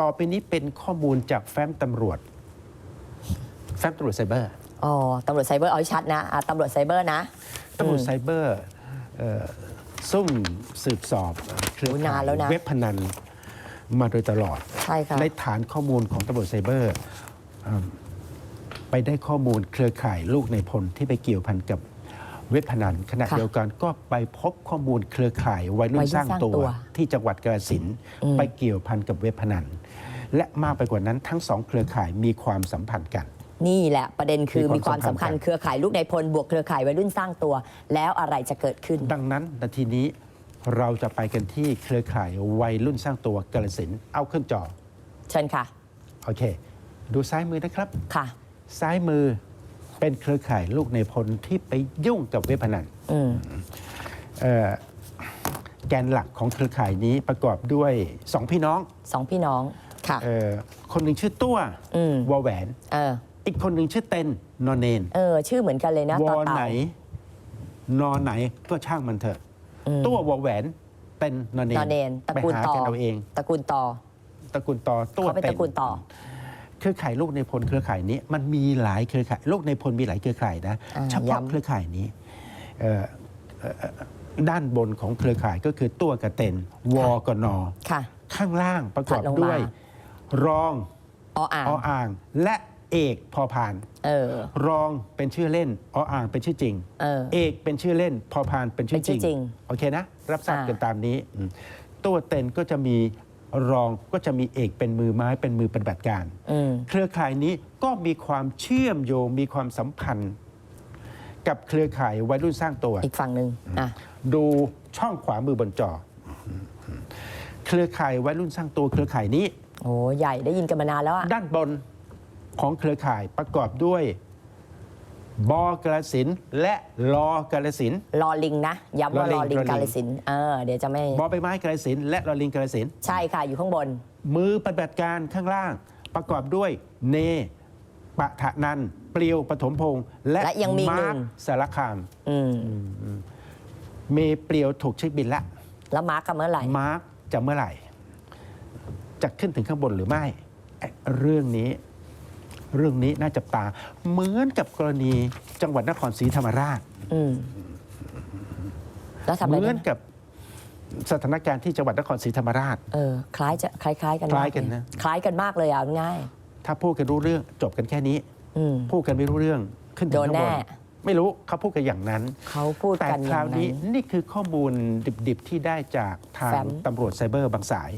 ต่อไปนี้เป็นข้อมูลจากแฟ้มตำรวจ แฟ้มตำรวจไซเบอร์ อ๋อตำรวจไซเบอร์เอาให้ชัดนะอะตำรวจไซเบอร์นะ ตำรวจอืมไซเบอร์เอ่อซุ่มสืบสอบเครือโอ้ข่านานแล้วยนะ เว็บพนันมาโดยตลอด ใช่ค่ะ ในฐานข้อมูลของตำรวจไซเบอร์อืมไปได้ข้อมูลเครือข่ายลูกในพลที่ไปเกี่ยวพันกับ เว็บพนันขณะค่ะเดียวกันก็ไปพบข้อมูลเครือข่ายวัยรุ่วัยรุ่นนสร้างสร้างตัวตัวที่จังหวัดกาฬสินธุ์อืมไปเกี่ยวพันกับเว็บพนัน และมากไปกว่านั้นทั้งสองเครือข่ายมีความสัมพันธ์กัน นี่แหละประเด็นคือมีมีความมคาวสัสำมพัคันญธ์เครือข่ายลูกในพลบวกเครือข่ายวัยรุ่นสร้างตัว แล้วอะไรจะเกิดขึ้น ดังนั้นนาทีนี้เราจะไปกันที่เครือข่ายวัยรุ่นสร้างตัวกาฬสินธุ์เอาขึ้นจอเชิญค่ะโอเค ดูซ้ายมือนะครับ ค่ะ ซ้ายมือ เป็นเครือข่ายลูกในพลที่ไปยุ่งกับเว็บพนันอืมเอ่อแกนหลักของเครือข่ายนี้ประกอบด้วยสองพี่น้องสองพี่น้องค่ะเออคนหนึ่งชื่อตัวอืมวอแหวนเอออีกคนหนึ่งชื่อเต็นนอนเนนเออชื่อเหมือนกันเลยนะวต่ออเต่าไหน นอนไหนก็ช่างมันเถอะอืมตัววอแหวนเต็นนอนเนนนอนเนนตระไปกูลหาต่อกันเอาเองตระกูลต่อตระกูลต่อตัวเขาเป็นเต็ตระกูลต่อ เครือข่ายลูกในพลเครือข่ายนี้ มันมีหลายเครือข่ายลูกในพลมีหลายเครือข่ายนะอ่าเฉพาะย้ำเครือข่ายนี้เอ่อเอ่อเอ่อด้านบนของเครือข่ายก็คือตัวกระเต็นวอกนอค่ะข้างล่างประกอบถัดลงมาด้วย รองออ่างออ่าง และเอกพอพานเออรองเป็นชื่อเล่นออ่างเป็นชื่อจริง เออเอกเป็นชื่อเล่น พอพานเป็นชื่อเป็นชื่จริอจริง โอเคนะ รับทราบอ่ากันตามนี้อืมตัวเต็นก็จะมี รองก็จะมีเอกเป็นมือไม้เป็นมือปฏิบัติการอืมเครือข่ายนี้ก็มีความเชื่อมโยงมีความสัมพันธ์ กับเครือข่ายวัยรุ่นสร้างตัว อีกฝั่งหนึ่งอะดูช่องขวามือบนจอ เครือข่ายวัยรุ่นสร้างตัว เครือข่ายนี้โอ้ใหญ่ได้ยินกันมานานแล้วอะด้านบนของเครือข่ายประกอบด้วย บอกระสินธุ์และลอกระสินธุ์รอลิงนะย้ำว่ารรออลิลิงงรอลิงกาลสินธุ์เออเดี๋ยวจะไม่ บอใบไม้กระสินธุ์และลอลิงกระสินธุ์ใช่ค่ะอยู่ข้างบน มือปฏิบัติการข้างล่างประกอบด้วยเนปะทะนันเปลียวปฐมพงษ์และและยังมีอีกหนึ่มาร์งคสารคามอืมเมเปลียวถูกเช็คบินละ แล้วมาร์กกันเมื่อไหร่ มาร์คจะเมื่อไหร่ จะขึ้นถึงข้างบนหรือไม่เอ๊ะเรื่องนี้ เรื่องนี้น่าจับตา เหมือนกับกรณีจังหวัดนครศรีธรรมราช อืมแล้วทำเหอะไรมืได้อนไหมกับสถานการณ์ที่จังหวัดนครศรีธรรมราช เออคล้ายจะคล้าย ๆ กันคล้ายกันมเลนะ คล้ายกันมากเลยอะง่ายถ้าพูดกันรู้เรื่องจบกันแค่นี้อืม พูดกันไม่รู้เรื่องขึ้นถึงโดนข้างบแน่ นไม่รู้เขาพูดกันอย่างนั้น เขาพูดแต่กันอคราย่าวงนั้นี้นนี่คือข้อมูลดิบๆที่ได้จากทางแฟ้มตำรวจไซเบอร์บางสาย